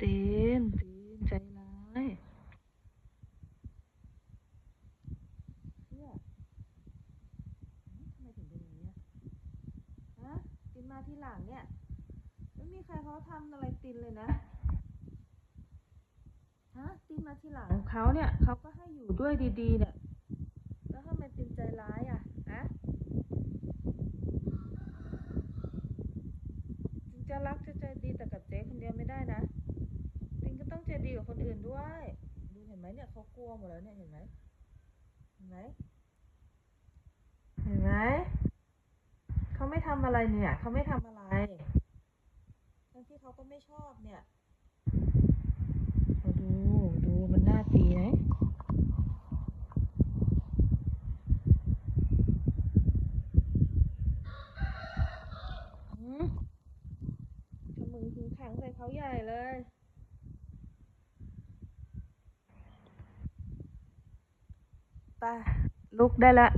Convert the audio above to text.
ต้นต้นใจร้ายเสื้อทำไมถึงเป็นอย่างนี้ฮะตินมาที่หลังเนี่ย ไม่มีใครเขาทำอะไรตินเลยนะ ฮะตินมาที่หลังเขาเนี่ยเขาก็ให้อยู่ด้วยดีๆเนี่ย แล้วทำไมตินใจร้ายอะฮะจะรักจะใจดีแต่ ดีกับคนอื่นด้วย ดูเห็นไหมเนี่ยเขากลัวหมดแล้วเนี่ยเห็นไหมเห็นไหมเห็นไหมเขาไม่ทำอะไรเนี่ยเขาไม่ทำอะไรทั้งที่เขาก็ไม่ชอบเนี่ยมาดูดูมันน่าตีไหมหืมขมึงถึงขังใส่เขาใหญ่เลย ปลุกได้ละ